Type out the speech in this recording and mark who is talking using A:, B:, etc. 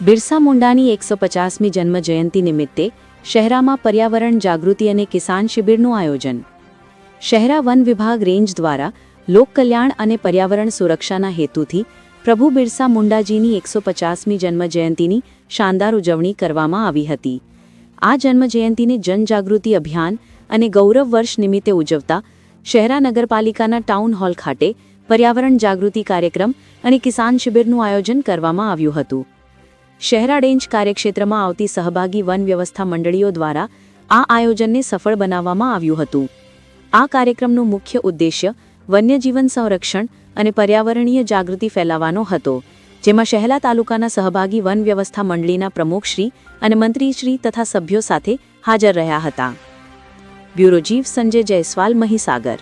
A: બિરસા મુંડાની એકસો પચાસમી જન્મ જયંતિ નિમિત્તે શહેરામાં પર્યાવરણ જાગૃતિ અને કિસાન શિબિરનું આયોજન. શહેરા વન વિભાગ રેન્જ દ્વારા લોકકલ્યાણ અને પર્યાવરણ સુરક્ષાના હેતુથી પ્રભુ બિરસા મુંડાજીની એકસો પચાસમી જન્મ જયંતિની શાનદાર ઉજવણી કરવામાં આવી હતી. આ જન્મ જયંતિને જનજાગૃતિ અભિયાન અને ગૌરવ વર્ષ નિમિત્તે ઉજવતા શહેરા નગરપાલિકાના ટાઉન હોલ ખાતે પર્યાવરણ જાગૃતિ કાર્યક્રમ અને કિસાન શિબિરનું આયોજન કરવામાં આવ્યું હતું. શહેરા રેન્જ કાર્યક્ષેત્રમાં આવતી સહભાગી વન વ્યવસ્થા મંડળીઓ દ્વારા આ આયોજનને સફળ બનાવવામાં આવ્યું હતું. આ કાર્યક્રમનું મુખ્ય ઉદ્દેશ્ય વન્યજીવન સંરક્ષણ અને પર્યાવરણીય જાગૃતિ ફેલાવવાનો હતો, જેમાં શહેલા તાલુકાના સહભાગી વન વ્યવસ્થા મંડળીના પ્રમુખશ્રી અને મંત્રીશ્રી તથા સભ્યો સાથે હાજર રહ્યા હતા. બ્યુરો જીવ સંજય જયસ્વાલ મહીસાગર